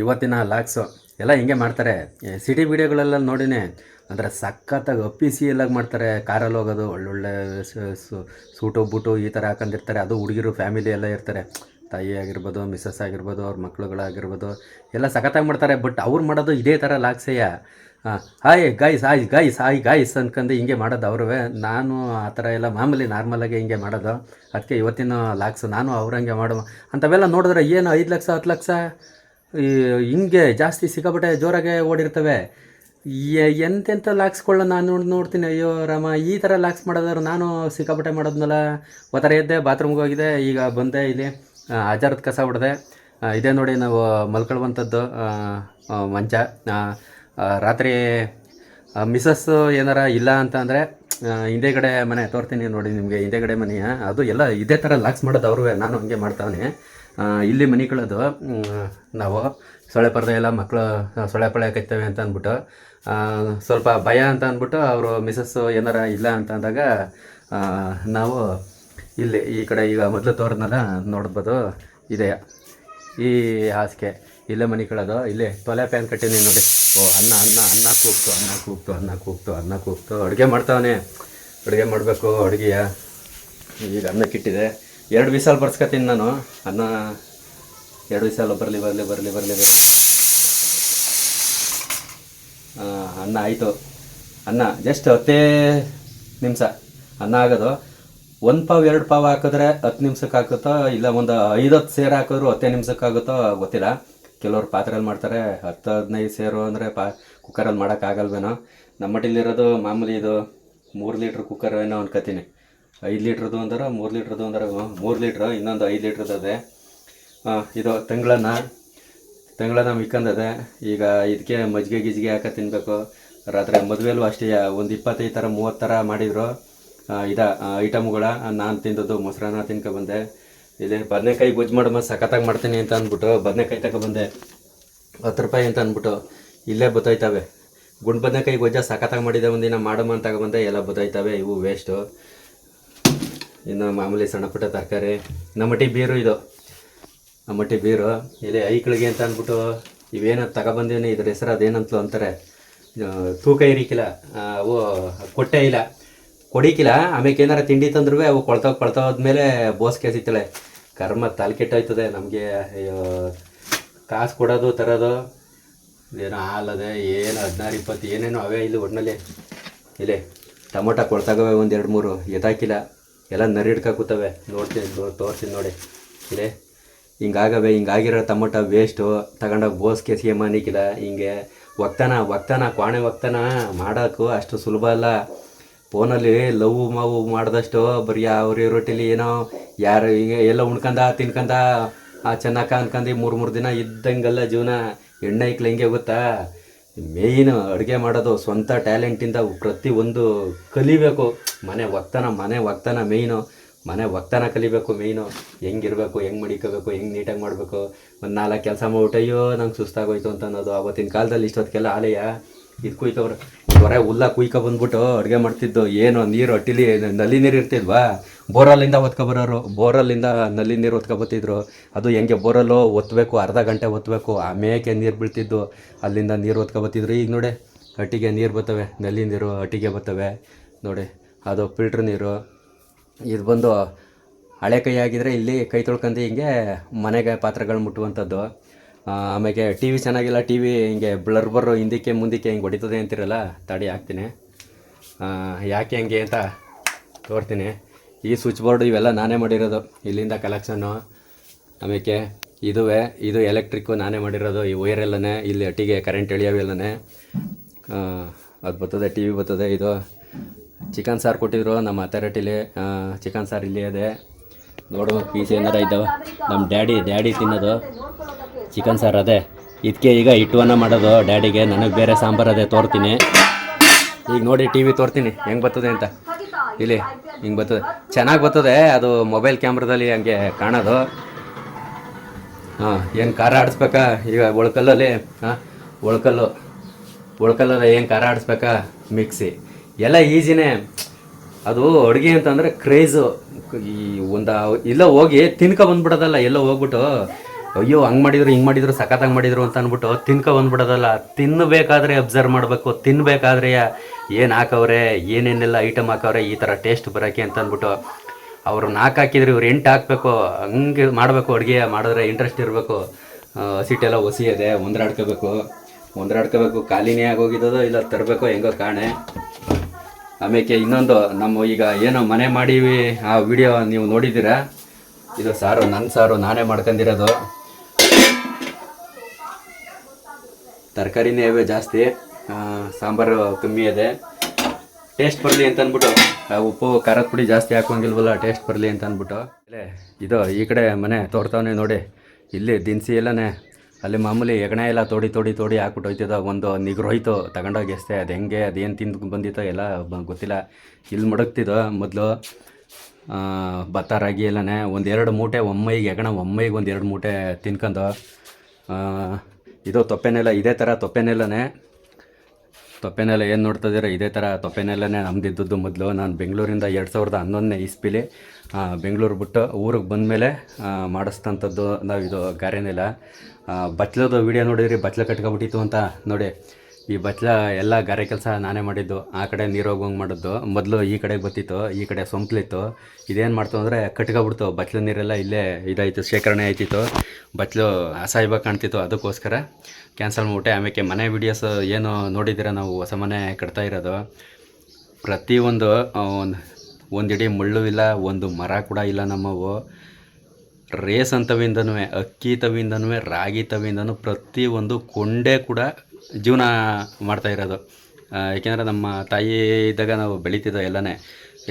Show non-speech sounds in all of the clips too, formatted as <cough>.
ಇವತ್ತಿನ ಲಾಕ್ಸು ಎಲ್ಲ ಹಿಂಗೆ ಮಾಡ್ತಾರೆ. ಸಿಟಿ ವೀಡಿಯೋಗಳೆಲ್ಲ ನೋಡಿನಿ ಅಂದರೆ ಸಖತ್ತಾಗಿ ಅಪ್ಪಿಸಿ ಎಲ್ಲ ಮಾಡ್ತಾರೆ. ಕಾರಲ್ಲಿ ಹೋಗೋದು, ಒಳ್ಳೊಳ್ಳೆ ಸೂಟು ಬೂಟು ಈ ಥರ ಹಾಕೊಂಡಿರ್ತಾರೆ. ಅದು ಹುಡುಗಿರು ಫ್ಯಾಮಿಲಿ ಎಲ್ಲ ಇರ್ತಾರೆ. ತಾಯಿ ಆಗಿರ್ಬೋದು ಮಿಸ್ಸಸ್ ಆಗಿರ್ಬೋದು, ಅವ್ರ ಮಕ್ಕಳುಗಳಾಗಿರ್ಬೋದು ಎಲ್ಲ ಸಖತ್ತಾಗಿ ಮಾಡ್ತಾರೆ. ಬಟ್ ಅವ್ರು ಮಾಡೋದು ಇದೇ ಥರ ಲಾಕ್ಸೆಯ hi guys hi guys hi guys ಅಂದ್ಕೊಂಡು ಹಿಂಗೆ ಮಾಡೋದು ಅವ್ರವೇ. ನಾನು ಆ ಥರ ಎಲ್ಲ ಮಾಮೂಲಿ ನಾರ್ಮಲಾಗಿ ಹಿಂಗೆ ಮಾಡೋದು. ಅದಕ್ಕೆ ಇವತ್ತಿನ ಲಾಕ್ಸು ನಾನು ಅವ್ರಂಗೆ ಮಾಡೋ ಅಂಥವೆಲ್ಲ ನೋಡಿದ್ರೆ ಏನು ಐದು ಲಕ್ಷ, ಹತ್ತು ಲಕ್ಷ? ಈ ಹಿಂಗೆ ಜಾಸ್ತಿ ಸಿಕ್ಕಾಪಟ್ಟೆ ಜೋರಾಗೆ ಓಡಿರ್ತವೆ. ಎಂತೆಂಥ ಲಾಕ್ಸ್ಗಳನ್ನ ನಾನು ನೋಡಿ, ನೋಡ್ತೀನಿ. ಅಯ್ಯೋ ರಾಮ, ಈ ಥರ ಲಾಕ್ಸ್ ಮಾಡೋದಾದ್ರು ನಾನು ಸಿಕ್ಕಾಪಟ್ಟೆ ಮಾಡೋದ್ನಲ್ಲ. ಒತ್ತರ ಎದ್ದೆ ಬಾತ್ರೂಮ್ಗೆ ಹೋಗಿದೆ ಈಗ ಬಂದೆ ಇಲ್ಲಿ ಅಜಾರದ ಕಸ ಹೊಡೆದೆ. ಇದೇ ನೋಡಿ ನಾವು ಮಲ್ಕೊಳ್ಳುವಂಥದ್ದು ಮಂಚ. ರಾತ್ರಿ ಮಿಸಸ್ ಏನಾರ ಇಲ್ಲ ಅಂತ ಅಂದರೆ ಹಿಂದೆಗಡೆ ಮನೆ ತೋರ್ತೀನಿ ನೋಡಿ ನಿಮಗೆ ಹಿಂದೆಗಡೆ ಮನೆಯ? ಅದು ಎಲ್ಲ ಇದೇ ಥರ ಲಾಕ್ಸ್ ಮಾಡೋದು ಅವ್ರೂ ನಾನು ಹಂಗೆ ಮಾಡ್ತಾವನೆ. ಇಲ್ಲಿ ಮನೆಗಳದು ನಾವು ಸೊಳ್ಳೆ ಪರ್ದೆ ಎಲ್ಲ ಮಕ್ಕಳು ಸೊಳ್ಳೆ ಪಳೆ ಅಂತ ಅಂದ್ಬಿಟ್ಟು ಸ್ವಲ್ಪ ಭಯ ಅಂತ ಅಂದ್ಬಿಟ್ಟು ಅವರು ಮಿಸಸ್ಸು ಏನಾರ ಇಲ್ಲ ಅಂತ ಅಂದಾಗ ನಾವು ಇಲ್ಲಿ ಈ ಕಡೆ ಈಗ ಮೊದಲು ತೋರದ್ನಲ್ಲ ನೋಡ್ಬೋದು, ಇದೆ. ಈ ಹಾಸಿಗೆ, ಇಲ್ಲೇ ಮನೆ ಕಳೋದು, ಇಲ್ಲೇ ತೊಲೆ ಪ್ಯಾನ್ ಕಟ್ಟೀನಿ ನೋಡಿ. ಓ, ಅನ್ನ ಅನ್ನ ಅನ್ನ ಕೂಗ್ತು ಅನ್ನ ಕೂಗ್ತು ಅನ್ನ ಕೂಗ್ತು ಅನ್ನ ಕೂಗ್ತು. ಅಡುಗೆ ಮಾಡ್ತಾವನೆ. ಅಡುಗೆ ಮಾಡಬೇಕು, ಅಡುಗೆಯ. ಈಗ ಅನ್ನಕ್ಕಿಟ್ಟಿದೆ ಎರಡು ವಿಸಾಲ್ ಬರ್ಸ್ಕೊತೀನಿ ನಾನು. ಅನ್ನ ಎರಡು ವಿಸಾಲು ಬರಲಿ ಬರಲಿ ಬರಲಿ ಬರಲಿ ಬರಲಿ. ಅನ್ನ ಆಯಿತು. ಅನ್ನ ಜಸ್ಟ್ ಹತ್ತೇ ನಿಮಿಷ. ಅನ್ನ ಆಗೋದು. ಒಂದು ಪಾವ್, ಎರಡು ಪಾವ್ ಹಾಕಿದ್ರೆ ಹತ್ತು ನಿಮಿಷಕ್ಕೆ ಹಾಕುತ್ತೋ ಇಲ್ಲ ಒಂದು ಐದತ್ತು ಸೇರು ಹಾಕಿದ್ರು ಹತ್ತೇ ನಿಮಿಷಕ್ಕೆ ಆಗುತ್ತೋ, ಗೊತ್ತಿಲ್ಲ. ಕೆಲವರು ಪಾತ್ರೆಯಲ್ಲಿ ಮಾಡ್ತಾರೆ. ಹತ್ತು, ಹದಿನೈದು ಸೇರು ಅಂದರೆ ಪಾ ಕುಕ್ಕರಲ್ಲಿ ಮಾಡೋಕ್ಕಾಗಲ್ವೇನೋ ನಮ್ಮ ಮಟ್ಟಿಲಿರೋದು ಮಾಮೂಲಿ ಇದು ಮೂರು ಲೀಟ್ರ್ ಕುಕ್ಕರ್ ಏನೋ ಅನ್ಕೋತೀನಿ. ಐದು ಲೀಟ್ರದ್ದು ಅಂದ್ರೆ ಮೂರು ಲೀಟ್ರದ್ದು ಅಂದ್ರೆ ಮೂರು ಲೀಟ್ರ್, ಇನ್ನೊಂದು ಐದು ಲೀಟ್ರದ್ದು ಅದೇ. ಇದು ತಂಗಳನ್ನ ತಂಗಳನ್ನ ಮಿಕ್ಕಂದದೆ. ಈಗ ಇದಕ್ಕೆ ಮಜ್ಜಿಗೆ ಗಿಜ್ಗೆ ಹಾಕ ತಿನ್ನಬೇಕು ರಾತ್ರಿ ಮದುವೆಲೂ ಅಷ್ಟೇ, ಒಂದು ಇಪ್ಪತ್ತೈದು ಥರ, ಮೂವತ್ತು ಥರ ಮಾಡಿದರು. ಇದ ಐಟಮ್ಗಳ ನಾನು ತಿಂದದ್ದು, ಮೊಸರನ್ನ ತಿನ್ಕೊಬಂದೆ ಇಲ್ಲಿ ಬದನೆಕಾಯಿ ಗೊಜ್ಜು ಮಾಡಮ್ಮ ಸಖತ್ತಾಗಿ ಮಾಡ್ತೀನಿ ಅಂತ ಅಂದ್ಬಿಟ್ಟು, ಬದನೆಕಾಯಿ ತಗೊಬಂದೆ ಹತ್ತು ರೂಪಾಯಿ ಅಂತ ಅಂದ್ಬಿಟ್ಟು, ಇಲ್ಲೇ ಬತ್ತೈತವೆ ಗುಂಡು ಬದನೆಕಾಯಿ ಗೊಜ್ಜ ಸಖತ್ತಾಗಿ ಮಾಡಿದೆ ಒಂದಿನ ಮಾಡಮ್ಮ ಅಂತ ತಗೊಬಂದೆ ಎಲ್ಲ ಬತ್ತೈತವೆ ಇವು ವೇಸ್ಟು ಇನ್ನು ಮಾಮೂಲಿ ಸಣ್ಣ ಪುಟ್ಟ ತರಕಾರಿ. ನಮ್ಮಟಿ ಬೀರು ಇದು. ನಮ್ಮಟ್ಟಿ ಬೀರು. ಇಲ್ಲಿ ಐಕ್ಳಿಗೆ ಅಂತ ಅಂದ್ಬಿಟ್ಟು ಇವೇನು ತಗೊಬಂದೀನಿ ಇದ್ರ ಹೆಸರು ಅದೇನಂತಲೂ ಅಂತಾರೆ. ತೂಕ ಇರಿಕಿಲ್ಲ ಅವು ಕೊಟ್ಟೆ ಇಲ್ಲ. ಕೊಡಿಕಿಲ್ಲ. ಆಮೇಲೆ ಏನಾರ ತಿಂಡಿ ತಂದ್ರೂ ಅವು ಕೊಳ್ತಾವ್ ಹೋದ್ಮೇಲೆ ಬೋಸ್ಕೆ ಸಿಗ್ತಾಳೆ ಕರ್ಮ ತಲೆ ಕೆಟ್ಟೋಯ್ತದೆ. ನಮಗೆ ಕಾಸು ಕೊಡೋದು, ತರೋದು. ಏನೋ ಹಾಲದೆ, ಏನು ಹದಿನಾರು, ಇಪ್ಪತ್ತು, ಏನೇನೋ ಅವೇ ಇಲ್ಲಿ ಒಟ್ಟಿನಲ್ಲಿ ಇಲ್ಲಿ ಟೊಮೊಟೊ ಕೊಳ್ತಾಗವೆ ಒಂದು ಎರಡು ಮೂರು. ಎದಾಕಿಲ್ಲ. ಎಲ್ಲ ನರಿ ಹಿಡ್ಕಾಕೂತವೆ ನೋಡ್ತೀನಿ ತೋರ್ತೀನಿ ನೋಡಿ. ಇಲ್ಲೇ. ಹಿಂಗಾಗವೆ, ಹಿಂಗಾಗಿರೋ ಟೊಮೊಟೊ ವೇಸ್ಟು ತಗೊಂಡೋಗಿ ಬೋಸ್ಗೆ ಮಾನಿಕಿಲ್ಲ ಹಿಂಗೆ ಒಗ್ತಾನ ಒಗ್ತಾನ ಕ್ವಾಣೆ ಒಗ್ತಾನ ಮಾಡೋಕ್ಕೂ ಅಷ್ಟು ಸುಲಭ ಅಲ್ಲ. ಫೋನಲ್ಲಿ ಲವ್ ಮಾವು ಮಾಡಿದಷ್ಟು ಬರೀ ಅವ್ರ ರೊಟ್ಟಿಲಿ ಏನೋ ಯಾರು ಹಿಂಗೆ ಎಲ್ಲ ಉಣ್ಕಂದ, ತಿನ್ಕಂದ, ಆ ಚೆನ್ನಕ್ಕ ಅನ್ಕಂದು ಮೂರು ಮೂರು ದಿನ ಇದ್ದಂಗೆಲ್ಲ ಜೀವನ. ಎಣ್ಣೆ ಇಕ್ಲ ಹೆಂಗೆ ಗೊತ್ತಾ? ಮೇಯ್ನ್ ಅಡುಗೆ ಮಾಡೋದು ಸ್ವಂತ ಟ್ಯಾಲೆಂಟಿಂದ ಒಂದು ಕಲಿಬೇಕು. ಮನೆ ಒಕ್ತನ ಮನೆ ಒಕ್ತನ ಮೇಯ್ನು. ಮನೆ ಒಕ್ತನ ಕಲಿಬೇಕು ಮೇಯ್ನು. ಹೆಂಗಿರ್ಬೇಕು ಹೆಂಗೆ ಮಡಿಕೋಬೇಕು, ಹೆಂಗೆ ನೀಟಾಗಿ ಮಾಡಬೇಕು. ಒಂದು ನಾಲ್ಕು ಕೆಲಸ ಮಾಡ್ಬಿಟ್ಟು, ಅಯ್ಯೋ, ನಂಗೆ ಸುಸ್ತಾಗೋಯ್ತು ಅಂತ ಅನ್ನೋದು ಆವತ್ತಿನ ಕಾಲದಲ್ಲಿ ಇಷ್ಟೊತ್ತಿಗೆಲ್ಲ ಆಲಯ. ಇದು ಕುಯ್ಕೊಬ್ರು ಹೊರ ಹುಲ್ಲ ಕುಯ್ಕೊ ಬಂದ್ಬಿಟ್ಟು ಅಡುಗೆ ಮಾಡ್ತಿದ್ದು. ಏನು, ನೀರು, ಅಟ್ಟಿಲಿ ನಲ್ಲಿ ನೀರು ಇರ್ತಿದ್ವಾ ಬೋರಲ್ಲಿಂದ ಒತ್ಕೊಬರೋರು ಬೋರಲ್ಲಿಂದ ನಲ್ಲಿ ನೀರು ಒತ್ಕೊಬತ್ತಿದ್ರು ಅದು ಹೆಂಗೆ ಬೋರಲ್ಲು ಒತ್ತಬೇಕು ಅರ್ಧ ಗಂಟೆ ಒತ್ತಬೇಕು ಆಮೇಲೆ ನೀರು ಬೀಳ್ತಿದ್ದು. ಅಲ್ಲಿಂದ ನೀರು ಒತ್ಕೊಬತ್ತಿದ್ರು ಈಗ ನೋಡಿ ಅಟ್ಟಿಗೆ ನೀರು ಬರ್ತವೆ, ನಲ್ಲಿ ನೀರು ಅಟ್ಟಿಗೆ ಬರ್ತವೆ. ನೋಡಿ, ಅದು ಫಿಲ್ಟ್ರ್ ನೀರು. ಇದು ಬಂದು ಹಳೆ ಕೈ ಆಗಿದ್ರೆ ಇಲ್ಲಿ ಕೈ ತೊಳ್ಕೊಂಡು ಹಿಂಗೆ ಮನೆಗೆ ಪಾತ್ರೆಗಳು ಮುಟ್ಟುವಂಥದ್ದು. ಆಮೇಲೆ ಟಿ ವಿ ಚೆನ್ನಾಗಿಲ್ಲ, ಟಿ ವಿ ಹಿಂಗೆ ಬ್ಲರ್ ಬರೋ ಹಿಂದಕ್ಕೆ ಮುಂದಕ್ಕೆ ಹಿಂಗೆ ಹೊಡಿತದೆ ಅಂತಿರಲ್ಲ, ತಡಿ ಹಾಕ್ತೀನಿ. ಯಾಕೆ ಹಂಗೆ ಅಂತ ತೋರ್ತೀನಿ. ಈ ಸ್ವಿಚ್ ಬೋರ್ಡ್ ಇವೆಲ್ಲ ನಾನೇ ಮಾಡಿರೋದು. ಇಲ್ಲಿಂದ ಕಲೆಕ್ಷನ್ನು ಆಮೇಲೆ ಇದುವೆ, ಇದು ಎಲೆಕ್ಟ್ರಿಕ್ಕು ನಾನೇ ಮಾಡಿರೋದು. ಈ ವೈರೆಲ್ಲನೇ ಇಲ್ಲಿ ಅಟ್ಟಿಗೆ ಕರೆಂಟ್ ಎಳೆಯೋವೆಲ್ಲನೇ ಅದು ಬರ್ತದೆ ಟಿ ವಿ ಬರ್ತದೆ, ಇದು ಚಿಕನ್ ಸಾರು ಕೊಟ್ಟಿದ್ರು, ನಮ್ಮ ಅಥಾರಿಟಿಲಿ ಚಿಕನ್ ಸಾರು ಇಲ್ಲಿ ಇದೆ. ನೋಡುವ ಪೀಸ್ ಏನಾರ ಇದ್ದಾವೆ ನಮ್ಮ ಡ್ಯಾಡಿ ಡ್ಯಾಡಿ ತಿನ್ನೋದು. ಚಿಕನ್ ಸಾರು ಅದೇ. ಇದಕ್ಕೆ ಈಗ ಹಿಟ್ಟುವನ್ನು ಮಾಡೋದು. ಡ್ಯಾಡಿಗೆ ನನಗೆ ಬೇರೆ ಸಾಂಬಾರು ಅದೇ ತೋರ್ತೀನಿ. ಈಗ ನೋಡಿ ಟಿ ವಿ ತೋರ್ತೀನಿ. ಹೆಂಗೆ ಬರ್ತದೆ ಅಂತ. ಇಲ್ಲಿ. ಹಿಂಗೆ ಬರ್ತದೆ. ಚೆನ್ನಾಗಿ ಬರ್ತದೆ, ಅದು ಮೊಬೈಲ್ ಕ್ಯಾಮ್ರಾದಲ್ಲಿ ಹಂಗೆ ಕಾಣೋದು. ಹಾಂ, ಏನು ಖಾರ ಆಡಿಸ್ಬೇಕಾ? ಈಗ ಒಳ್ಕಲ್ಲಲ್ಲಿ, ಹಾಂ, ಒಳ್ಕಲ್ಲು. ಒಳ್ಕಲ್ಲಲ್ಲಿ ಏನು ಖಾರ ಆಡಿಸ್ಬೇಕಾ? ಮಿಕ್ಸಿ ಎಲ್ಲ ಈಸಿನೇ. ಅದು ಅಡುಗೆ ಅಂತಂದರೆ ಕ್ರೇಜು ಈ ಒಂದು, ಇಲ್ಲ ಹೋಗಿ ತಿನ್ಕೊ ಬಂದ್ಬಿಡೋದಲ್ಲ, ಎಲ್ಲೋ ಹೋಗ್ಬಿಟ್ಟು, ಅಯ್ಯೋ, ಹಂಗೆ ಮಾಡಿದ್ರು, ಹಿಂಗೆ ಮಾಡಿದ್ರು, ಸಖತ್ತಾಗಿ ಮಾಡಿದ್ರು ಅಂತ ಅಂದ್ಬಿಟ್ಟು ತಿನ್ಕೊ ಬಂದ್ಬಿಡೋದಲ್ಲ. ತಿನ್ನಬೇಕಾದ್ರೆ ಅಬ್ಸರ್ವ್ ಮಾಡಬೇಕು ತಿನ್ನಬೇಕಾದ್ರೆ ಏನು ಹಾಕವ್ರೆ? ಏನೇನೆಲ್ಲ ಐಟಮ್ ಹಾಕವ್ರೆ? ಈ ಥರ ಟೇಸ್ಟ್ ಬರೋಕ್ಕೆ ಅಂತ ಅಂದ್ಬಿಟ್ಟು ಅವರು ನಾಲ್ಕು ಹಾಕಿದ್ರೆ ಇವ್ರು ಎಂಟು ಹಾಕಬೇಕು. ಹಂಗೆ ಮಾಡಬೇಕು ಅಡುಗೆ, ಮಾಡಿದ್ರೆ ಇಂಟ್ರೆಸ್ಟ್ ಇರಬೇಕು. ಹಸಿಟ್ಟೆಲ್ಲ ಒಸಿಯದೆ, ಒಂದ್ರಾಡ್ಕೋಬೇಕು. ಒಂದ್ರಾಡ್ಕೋಬೇಕು, ಖಾಲಿನೇ ಆಗೋಗಿದ್ದೋ ಇಲ್ಲ ತರಬೇಕು ಹೆಂಗೋ ಕಾಣೆ. ಆಮೇಲೆ ಇನ್ನೊಂದು, ನಮ್ಮ ಈಗ ಏನೋ ಮನೆ ಮಾಡೀವಿ ಆ ವಿಡಿಯೋ ನೀವು ನೋಡಿದ್ದೀರಾ? ಇದು ಸಾರು ನನ್ನ ಸಾರು, ನಾನೇ ಮಾಡ್ಕೊಂಡಿರೋದು. ತರಕಾರಿನೇ ಇವೆ ಜಾಸ್ತಿ. ಸಾಂಬಾರು ಕಮ್ಮಿ ಇದೆ. ಟೇಸ್ಟ್ ಬರಲಿ ಅಂತ ಅಂದ್ಬಿಟ್ಟು ಉಪ್ಪು, ಖಾರದ ಪುಡಿ ಜಾಸ್ತಿ ಹಾಕೋಂಗಿಲ್ವಲ್ಲ ಟೇಸ್ಟ್ ಬರಲಿ ಅಂತ ಅಂದ್ಬಿಟ್ಟು ಇಲ್ಲೇ, ಇದು ಈ ಕಡೆ ಮನೆ ತೋರ್ತಾವನೆ ನೋಡಿ. ಇಲ್ಲಿ ದಿನಸಿ ಎಲ್ಲನೇ, ಅಲ್ಲಿ ಮಾಮೂಲಿ ಎಗಣೆ ಎಲ್ಲ ತೋಡಿ ತೋಡಿ ತೋಡಿ ಹಾಕ್ಬಿಟ್ಟು ಒಂದು ನಿಗ್ರೋಯ್ತು ತಗೊಂಡೋಗಿ ಎಷ್ಟೇ ಅದು ಹೆಂಗೆ ಅದೇನು ತಿಂದು ಬಂದಿತ್ತೋ ಎಲ್ಲ ಗೊತ್ತಿಲ್ಲ. ಇಲ್ಲಿ ಮಡಗ್ತಿದ್ದೋ ಮೊದಲು. ಭತ್ತ, ರಾಗಿ ಎಲ್ಲನೇ, ಒಂದು ಎರಡು ಮೂಟೆ ಒಮ್ಮೈಗೆ ಹೆಗಣ ಒಮ್ಮೈಗೆ ಒಂದು ಎರಡು ಮೂಟೆ ತಿನ್ಕೊಂಡು ಇದು ತೊಪ್ಪೆನೆಲ್ಲ, ಇದೇ ಥರ ತೊಪ್ಪೆನೆಲ್ಲನೇ ತೊಪ್ಪೆನೆಲ್ಲ ಏನು ನೋಡ್ತಾ ಇದೇ ಥರ ತೊಪ್ಪೆನೆಲ್ಲನೇ ನಮ್ದಿದ್ದದ್ದು ಮೊದಲು. ನಾನು ಬೆಂಗಳೂರಿಂದ ಎರಡು ಸಾವಿರದ ಹನ್ನೊಂದನೇ ಇಸ್ಪಿಲಿ ಬೆಂಗಳೂರು ಬಿಟ್ಟು ಊರಿಗೆ ಬಂದಮೇಲೆ ಮಾಡಿಸ್ತಂಥದ್ದು ನಾವು ಇದು ಗಾರೆನೆಲ್ಲ ಬಚ್ಲದ ವಿಡಿಯೋ ನೋಡಿದ್ರಿ ಬಚ್ಲ ಕಟ್ಕೊಬಿಟ್ಟಿತ್ತು ಅಂತ. ನೋಡಿ ಈ ಬಚ್ಚಲ ಎಲ್ಲ ಗಾರೆ ಕೆಲಸ ನಾನೇ ಮಾಡಿದ್ದು. ಆ ಕಡೆ ನೀರು ಹೋಗೋಂಗೆ ಮಾಡಿದ್ದು. ಮೊದಲು ಈ ಕಡೆ ಬತ್ತಿತ್ತು ಈ ಕಡೆ ಸೊಂಪ್ಲಿತ್ತು. ಇದೇನು ಮಾಡ್ತು ಅಂದರೆ ಕಟ್ಕೊಬಿಡ್ತು. ಬಚ್ಚಲ ನೀರೆಲ್ಲ ಇಲ್ಲೇ ಇದಾಯಿತು, ಶೇಖರಣೆ ಆಯ್ತಿತ್ತು. ಬಚ್ಚಲು ಅಸಹ್ಯವಾಗಿ ಕಾಣ್ತಿತ್ತು. ಅದಕ್ಕೋಸ್ಕರ ಕ್ಯಾನ್ಸಲ್ ಮಾಡಿಬಿಟ್ಟೆ. ಆಮೇಲೆ ಮನೆ ವೀಡಿಯೋಸ್ ಏನು ನೋಡಿದ್ದೀರ ನಾವು? ಹೊಸ ಮನೆ ಕಟ್ತಾ ಇರೋದು. ಪ್ರತಿಯೊಂದು ಒಂದು ಇಡೀ ಮುಳ್ಳು ಇಲ್ಲ, ಒಂದು ಮರ ಕೂಡ ಇಲ್ಲ ನಮ್ಮವು. ರೇಸ್ ಅಂತವಿಂದನೂ ಅಕ್ಕಿ ತವಿಂದನೂ ರಾಗಿ ತವಿಂದನೂ ಪ್ರತಿಯೊಂದು ಕೊಂಡೆ ಕೂಡ ಜೀವನ ಮಾಡ್ತಾ ಇರೋದು. ಏಕೆಂದರೆ ನಮ್ಮ ತಾಯಿ ಇದ್ದಾಗ ನಾವು ಬೆಳೀತಿದ್ದೋ ಎಲ್ಲನೇ,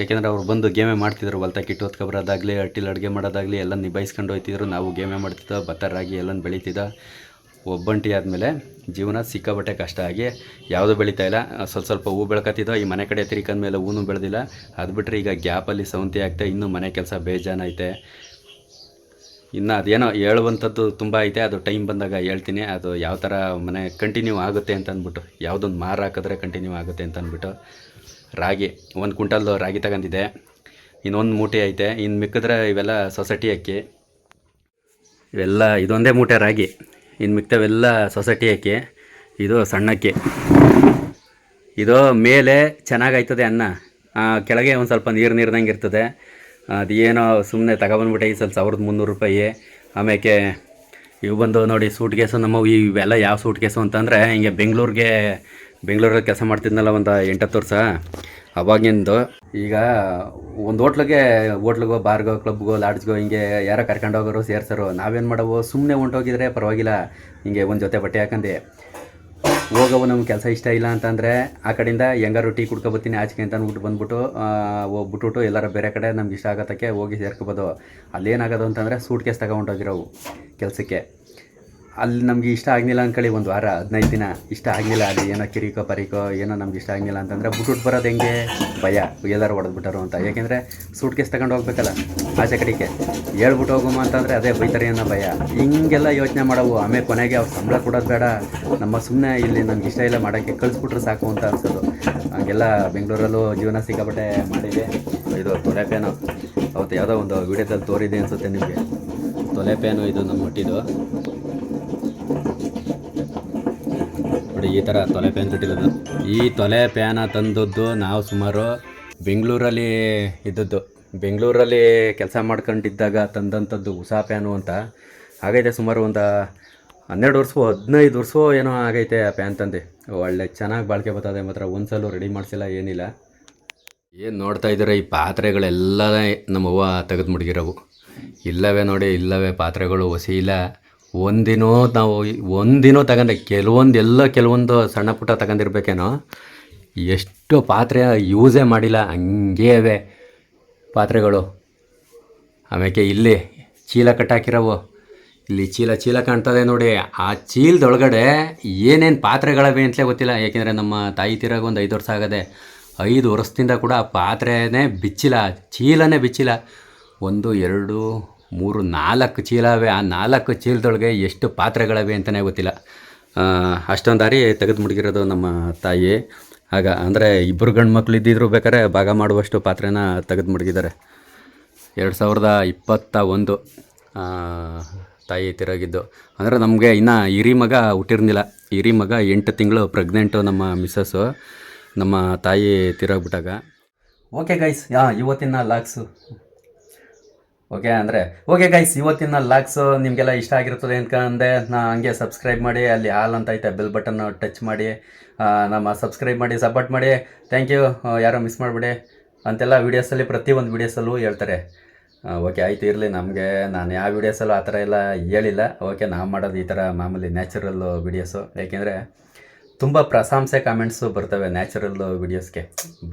ಏಕೆಂದರೆ ಅವ್ರು ಬಂದು ಗೇಮೆ ಮಾಡ್ತಿದ್ರು ಹೊಲ್ತ ಕಿಟ್ಟು ಹೊತ್ಕೊಬರೋದಾಗಲಿ ಹಟ್ಟಿಲಿ ಅಡುಗೆ ಮಾಡೋದಾಗಲಿ ಎಲ್ಲ ನಿಭಾಯಿಸ್ಕೊಂಡು ಹೋಯ್ತಿದ್ರು. ನಾವು ಗೇಮೆ ಮಾಡ್ತಿದ್ದೋ ಭತ್ತ ರಾಗಿ ಎಲ್ಲ ಬೆಳೀತಿದ್ದ. ಒಬ್ಬಂಟಿ ಆದಮೇಲೆ ಜೀವನ ಸಿಕ್ಕಾಬಟ್ಟೆ ಕಷ್ಟ ಆಗಿ ಯಾವುದೂ ಬೆಳೀತಾ ಇಲ್ಲ. ಸ್ವಲ್ಪ ಸ್ವಲ್ಪ ಹೂ ಬೆಳ್ಕತ್ತಿದ್ದೋ ಈ ಮನೆ ಕಡೆ ಮೇಲೆ ಹೂನು ಬೆಳೆದಿಲ್ಲ. ಅದು ಬಿಟ್ಟರೆ ಈಗ ಗ್ಯಾಪಲ್ಲಿ ಸೌಂತಿ ಆಗ್ತಾ, ಇನ್ನೂ ಮನೆ ಕೆಲಸ ಬೇಜಾನೈತೆ ಇನ್ನು ಅದೇನೋ ಹೇಳುವಂಥದ್ದು ತುಂಬ ಐತೆ ಅದು ಟೈಮ್ ಬಂದಾಗ ಹೇಳ್ತೀನಿ. ಅದು ಯಾವ ಥರ ಮನೆ ಕಂಟಿನ್ಯೂ ಆಗುತ್ತೆ ಅಂತ ಅಂದ್ಬಿಟ್ಟು, ಯಾವುದೊಂದು ಮಾರು ಹಾಕಿದ್ರೆ ಕಂಟಿನ್ಯೂ ಆಗುತ್ತೆ ಅಂತ ಅಂದ್ಬಿಟ್ಟು, ರಾಗಿ, ಒಂದು ಕ್ವಿಂಟಲ್ ರಾಗಿ ತಗೊಂಡಿದೆ ಇನ್ನೊಂದು ಮೂಟೆ ಐತೆ. ಇನ್ನು ಮಿಕ್ಕಿದ್ರೆ ಇವೆಲ್ಲ ಸೊಸೈಟಿ ಅಕ್ಕಿ. ಇವೆಲ್ಲ ಇದೊಂದೇ ಮೂಟೆ ರಾಗಿ. ಇನ್ನು ಮಿಕ್ತವೆಲ್ಲ ಸೊಸೈಟಿ ಅಕ್ಕಿ. ಇದು ಸಣ್ಣಕ್ಕಿ. ಇದು ಮೇಲೆ ಚೆನ್ನಾಗಾಯ್ತದೆ ಅನ್ನ. ಕೆಳಗೆ ಒಂದು ಸ್ವಲ್ಪ ನೀರು ನೀರ್ದಂಗೆ ಇರ್ತದೆ. ಅದೇನೋ ಸುಮ್ಮನೆ ತಗೊಬಂದ್ಬಿಟ್ಟೆ ಈ ಸ್ವಲ್ಪ ಸಾವಿರದ ಮುನ್ನೂರು ರೂಪಾಯಿ. ಆಮೇಲೆ ಇವು ಬಂದು ನೋಡಿ ಸೂಟ್ ಕೇಸು ನಮ್ಮ ಇವೆಲ್ಲ ಯಾವ ಸೂಟ್ ಕೇಸು ಅಂತಂದರೆ ಹಿಂಗೆ ಬೆಂಗಳೂರಿಗೆ ಬೆಂಗಳೂರಲ್ಲಿ ಕೆಲಸ ಮಾಡ್ತಿದ್ನಲ್ಲ ಒಂದು ಎಂಟತ್ತು ವರ್ಷ. ಅವಾಗಿಂದು ಈಗ ಒಂದು ಹೋಟ್ಲಿಗೆ, ಹೋಟ್ಲಿಗೋ, ಬಾರ್ಗೋ, ಕ್ಲಬ್ಗೋ, ಲಾಡ್ಜ್ಗೋ ಹಿಂಗೆ ಯಾರೋ ಕರ್ಕೊಂಡು ಹೋಗೋರು ಸೇರ್ಸೋರು, ನಾವೇನು ಮಾಡೋವು? ಸುಮ್ಮನೆ ಹೊಂಟೋಗಿದ್ರೆ ಪರವಾಗಿಲ್ಲ. ಹಿಂಗೆ ಒಂದು ಜೊತೆ ಬಟ್ಟೆ ಹಾಕಂದು. ಹೋಗವು ನಮ್ಗೆ ಕೆಲಸ ಇಷ್ಟ ಇಲ್ಲ ಅಂತಂದರೆ ಆ ಕಡೆಯಿಂದ ಹೆಂಗಾರು ಟೀ ಕುಡ್ಕೊಬತ್ತೀನಿ ಆಚೆಗೆ ಅಂತ ಅಂದ್ಬಿಟ್ಟು ಬಂದ್ಬಿಟ್ಟು ಹೋಗ್ಬಿಟ್ಟು ಎಲ್ಲರ ಬೇರೆ ಕಡೆ ನಮ್ಗೆ ಇಷ್ಟ ಆಗತ್ತಕ್ಕೆ ಹೋಗಿ ಸೇರ್ಕೊಬೋದು ಅಲ್ಲೇನಾಗೋದು ಅಂತಂದರೆ ಸೂಟ್ ಕೇಸ್ ತಗೊಂಡೋಗಿರೋವು ಕೆಲಸಕ್ಕೆ. ಅಲ್ಲಿ ನಮ್ಗೆ ಇಷ್ಟ ಆಗಲಿಲ್ಲ ಅಂದ್ಕೊಳ್ಳಿ ಒಂದು ವಾರ, ಹದಿನೈದು ದಿನ ಇಷ್ಟ ಆಗಲಿಲ್ಲ, ಅಲ್ಲಿ ಏನೋ ಕಿರಿಕೋ ಪರಿಕೋ ಏನೋ ನಮ್ಗೆ ಇಷ್ಟ ಆಗಲಿಲ್ಲ ಅಂತಂದರೆ ಬಿಟ್ಬಿಟ್ಟು ಬರೋದು ಹೆಂಗೆ? ಭಯ, ಎಲ್ಲರೂ ಹೊಡೆದ್ಬಿಟ್ಟರು ಅಂತ. ಯಾಕೆಂದರೆ ಸೂಟ್ ಕೇಸ್ ತಗೊಂಡು ಹೋಗ್ಬೇಕಲ್ಲ, ಆಚೆ ಕಡೆಗೆ. ಹೇಳ್ಬಿಟ್ಟು ಹೋಗುಮ ಅಂತಂದರೆ ಅದೇ ಬೈತಾರೆ ಅನ್ನೋ ಭಯ. ಹಿಂಗೆಲ್ಲ ಯೋಚನೆ ಮಾಡೋವು ಆಮೇಲೆ ಕೊನೆಗೆ ಅವ್ರು ಸಂಬಳ ಕೊಡೋದು ಬೇಡ. ನಮ್ಮ ಸುಮ್ಮನೆ ಇಲ್ಲಿ ನಮ್ಗೆ ಇಷ್ಟ ಇಲ್ಲ ಮಾಡೋಕ್ಕೆ ಕಳಿಸ್ಬಿಟ್ರೆ ಸಾಕು ಅಂತ ಅನ್ಸೋದು. ಹಂಗೆಲ್ಲ ಬೆಂಗಳೂರಲ್ಲೂ ಜೀವನ ಸಿಕ್ಕಾಪಟ್ಟೆ ಮಾಡಿದೆ. ಇದು ತೊಲೆ ಪೇನು ಅವತ್ತು ಯಾವುದೋ ಒಂದು ವಿಡಿಯೋದಲ್ಲಿ ತೋರಿದೆ ಅನಿಸುತ್ತೆ ನಿಮಗೆ. ತೊಲೆ ಪ್ಯಾನು ಇದು ನಮ್ಮ ಹುಟ್ಟಿದ್ದು. ನೋಡಿ ಈ ಥರ ತೊಲೆ ಪ್ಯಾನ್ ತೊಟ್ಟಿಲ್ಲದು ಈ ತೊಲೆ ಪ್ಯಾನ ತಂದದ್ದು ನಾವು ಸುಮಾರು ಬೆಂಗಳೂರಲ್ಲಿ ಇದ್ದದ್ದು. ಬೆಂಗಳೂರಲ್ಲಿ ಕೆಲಸ ಮಾಡ್ಕೊಂಡಿದ್ದಾಗ ತಂದಂಥದ್ದು ಉಷಾ ಪ್ಯಾನು ಅಂತ. ಆಗೈತೆ ಸುಮಾರು ಒಂದು ಹನ್ನೆರಡು ವರ್ಷ, ಹದಿನೈದು ವರ್ಷ ಏನೋ ಆಗೈತೆ ಆ ಪ್ಯಾನ್ ತಂದೆ. ಒಳ್ಳೆ ಚೆನ್ನಾಗಿ ಬಾಳಿಕೆ ಬರ್ತದೆ, ಮಾತ್ರ ಒಂದ್ಸಲ ರೆಡಿ ಮಾಡಿಸಿಲ್ಲ, ಏನಿಲ್ಲ. ಏನು ನೋಡ್ತಾ ಇದ್ದೀರ, ಈ ಪಾತ್ರೆಗಳೆಲ್ಲ ನಮ್ಮವ್ವ ತೆಗೆದು ಮುಡ್ಗಿರೋವು ಇಲ್ಲವೇ ನೋಡಿ, ಇಲ್ಲವೇ ಪಾತ್ರೆಗಳು ಹೊಸಿ ಇಲ್ಲ. ಒಂದಿನೂ ನಾವು ಒಂದಿನೋ ತಗೊಂಡೆ, ಕೆಲವೊಂದು ಎಲ್ಲ ಕೆಲವೊಂದು ಸಣ್ಣ ಪುಟ್ಟ ತಗೊಂಡಿರ್ಬೇಕೇನೋ, ಎಷ್ಟು ಪಾತ್ರೆ ಯೂಸೇ ಮಾಡಿಲ್ಲ ಹಂಗೇವೆ ಪಾತ್ರೆಗಳು. ಆಮೇಲೆ ಇಲ್ಲಿ ಚೀಲ ಕಟ್ಟಾಕಿರೋವು. ಇಲ್ಲಿ ಚೀಲ ಚೀಲ ಕಾಣ್ತದೆ ನೋಡಿ. ಆ ಚೀಲದೊಳಗಡೆ ಏನೇನು ಪಾತ್ರೆಗಳವೆ ಅಂತಲೇ ಗೊತ್ತಿಲ್ಲ. ಏಕೆಂದರೆ ನಮ್ಮ ತಾಯಿ ತೀರಾಗ ಒಂದು ಐದು ವರ್ಷ ಆಗದೆ ಐದು ವರ್ಷದಿಂದ ಕೂಡ ಆ ಪಾತ್ರೆನೇ ಬಿಚ್ಚಿಲ್ಲ, ಚೀಲನೇ ಬಿಚ್ಚಿಲ್ಲ. ಒಂದು, ಎರಡು ಮೂರು ನಾಲ್ಕು ಚೀಲವೆ ಆ ನಾಲ್ಕು ಚೀಲದೊಳಗೆ ಎಷ್ಟು ಪಾತ್ರೆಗಳವೆ ಅಂತಲೇ ಗೊತ್ತಿಲ್ಲ. ಅಷ್ಟೊಂದು ದಾರಿ ತೆಗೆದು ಮುಡುಗಿರೋದು ನಮ್ಮ ತಾಯಿ. ಆಗ ಅಂದರೆ ಇಬ್ಬರು ಗಂಡು ಮಕ್ಕಳು ಇದ್ದಿದ್ರು ಬೇಕಾದ್ರೆ ಭಾಗ ಮಾಡುವಷ್ಟು ಪಾತ್ರೆನ ತೆಗೆದು ಮುಡುಗಿದ್ದಾರೆ. ಎರಡು ಸಾವಿರದ ಇಪ್ಪತ್ತ ಒಂದು ತಾಯಿ ತಿರೋಗಿದ್ದು. ಅಂದರೆ ನಮಗೆ ಇನ್ನು ಹಿರಿ ಮಗ ಹುಟ್ಟಿರ್ನಿಲ್ಲ ಹಿರಿ ಮಗ ಎಂಟು ತಿಂಗಳು ಪ್ರೆಗ್ನೆಂಟು ನಮ್ಮ ಮಿಸ್ಸಸ್ಸು ನಮ್ಮ ತಾಯಿ ತಿರೋಗ್ಬಿಟ್ಟಾಗ. ಓಕೆ ಗೈಸ್ ಯಾ, ಇವತ್ತಿನ ಲಾಕ್ಸು ಓಕೆ, ಅಂದರೆ, ಓಕೆ ಗೈಸ್ ಇವತ್ತಿನ ಲಾಕ್ಸು ನಿಮಗೆಲ್ಲ ಇಷ್ಟ ಆಗಿರ್ತದೆ ಅನ್ಕಂದೆ ನಾ ಹಂಗೆ ಸಬ್ಸ್ಕ್ರೈಬ್ ಮಾಡಿ, ಅಲ್ಲಿ ಹಾಲ್ ಅಂತ ಐತೆ ಬೆಲ್ ಬಟನ್ ಟಚ್ ಮಾಡಿ ನಮ್ಮ ಸಬ್ಸ್ಕ್ರೈಬ್ ಮಾಡಿ ಸಪೋರ್ಟ್ ಮಾಡಿ. ಥ್ಯಾಂಕ್ ಯು ಯಾರೋ ಮಿಸ್ ಮಾಡಿಬಿಡಿ. ಅಂತೆಲ್ಲ ವೀಡಿಯೋಸಲ್ಲಿ ಪ್ರತಿಯೊಂದು ವೀಡಿಯೋಸಲ್ಲೂ ಹೇಳ್ತಾರೆ. ಓಕೆ, ಆಯಿತು, ಇರಲಿ, ನಮಗೆ, ನಾನು ಯಾವ ವೀಡಿಯೋಸಲ್ಲೂ ಆ ಥರ ಎಲ್ಲ ಹೇಳಿಲ್ಲ. ಓಕೆ, ನಾವು ಮಾಡೋದು ಈ ಥರ ಮಾಮೂಲಿ ನ್ಯಾಚುರಲ್ ವೀಡಿಯೋಸು ಏಕೆಂದರೆ ತುಂಬ ಪ್ರಶಂಸೆ ಕಾಮೆಂಟ್ಸು ಬರ್ತವೆ ನ್ಯಾಚುರಲ್ ವೀಡಿಯೋಸ್ಗೆ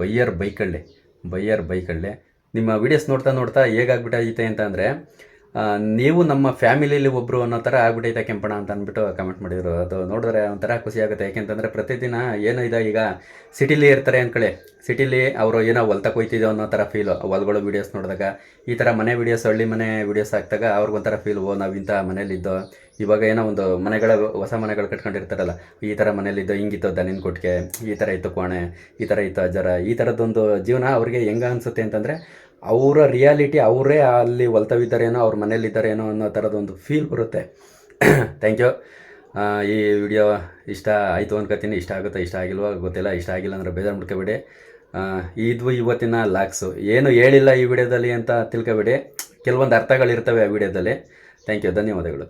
ಬೈಯರ್ ಬೈಕಳ್ಳಿ ಬೈಯರ್ ಬೈಕಳ್ಳಿ. ನಿಮ್ಮ ವೀಡಿಯೋಸ್ ನೋಡ್ತಾ ನೋಡ್ತಾ ಹೇಗಾಗ್ಬಿಟ್ಟೈತೆ ಅಂತ ಅಂದರೆ ನೀವು ನಮ್ಮ ಫ್ಯಾಮಿಲಿಯಲ್ಲಿ ಒಬ್ಬರು ಅನ್ನೋ ಥರ ಆಗ್ಬಿಟ್ಟೈತೆ ಕೆಂಪಣ ಅಂತ ಅಂದ್ಬಿಟ್ಟು ಕಮೆಂಟ್ ಮಾಡಿದ್ರು. ಅದು ನೋಡಿದ್ರೆ ಒಂಥರ ಖುಷಿ ಆಗುತ್ತೆ. ಯಾಕೆಂತಂದರೆ ಪ್ರತಿದಿನ ಏನೋ ಇದೆ ಈಗ ಸಿಟಿಲಿ ಇರ್ತಾರೆ ಅಂದ್ಕೊಳ್ಳಿ. ಸಿಟಿಲಿ ಅವರು ಏನೋ ಹೊಲ್ತಕ್ಕೆ ಹೋಯ್ತಿದ್ದೋ ಅನ್ನೋ ಥರ ಫೀಲು ಹೊಲ್ಗಳು ವೀಡಿಯೋಸ್ ನೋಡಿದಾಗ, ಈ ಥರ ಮನೆ ವೀಡಿಯೋಸ್ ಹಳ್ಳಿ ಮನೆ ವೀಡಿಯೋಸ್ ಹಾಕಿದಾಗ ಅವ್ರಿಗೊಂಥರ ಫೀಲ್ ಓ ನಾವು ಇಂಥ ಮನೇಲಿದ್ದೋ ಇವಾಗ ಏನೋ ಒಂದು ಮನೆಗಳ ಹೊಸ ಮನೆಗಳು ಕಟ್ಕೊಂಡಿರ್ತಾರಲ್ಲ, ಈ ಥರ ಮನೇಲಿದ್ದು ಹಿಂಗಿತ್ತು ದನಿನ ಕೊಟ್ಟಿಗೆ ಈ ಥರ ಇತ್ತು ಕೋಣೆ, ಈ ಥರ ಇತ್ತು ಅಜ್ಜರ, ಈ ಥರದ್ದೊಂದು ಜೀವನ ಅವ್ರಿಗೆ ಹೆಂಗೆ ಅನಿಸುತ್ತೆ ಅಂತಂದರೆ ಅವರ ರಿಯಾಲಿಟಿ ಅವರೇ ಅಲ್ಲಿ ಹೊಲ್ತವಿದ್ದಾರೇನೋ ಅವ್ರ ಮನೇಲಿದ್ದಾರೇನೋ ಅನ್ನೋ ಥರದೊಂದು ಫೀಲ್ ಬರುತ್ತೆ. <coughs> ಥ್ಯಾಂಕ್ ಯು ಈ ವಿಡಿಯೋ ಇಷ್ಟ ಆಯಿತು ಅನ್ಕೋತೀನಿ. ಇಷ್ಟ ಆಗುತ್ತಾ, ಇಷ್ಟ ಆಗಿಲ್ವೋ, ಗೊತ್ತಿಲ್ಲ. ಇಷ್ಟ ಆಗಿಲ್ಲ ಅಂದರೆ ಬೇಜಾರು ಮಾಡ್ಕೋಬೇಡಿ. ಇದು ಇವತ್ತಿನ ಲಾಕ್ಸು. ಏನು ಹೇಳಿಲ್ಲ ಈ ವಿಡಿಯೋದಲ್ಲಿ ಅಂತ ತಿಳ್ಕೊಬೇಡಿ. ಕೆಲವೊಂದು ಅರ್ಥಗಳಿರ್ತವೆ ಆ ವಿಡಿಯೋದಲ್ಲಿ. ಥ್ಯಾಂಕ್ ಯು ಧನ್ಯವಾದಗಳು.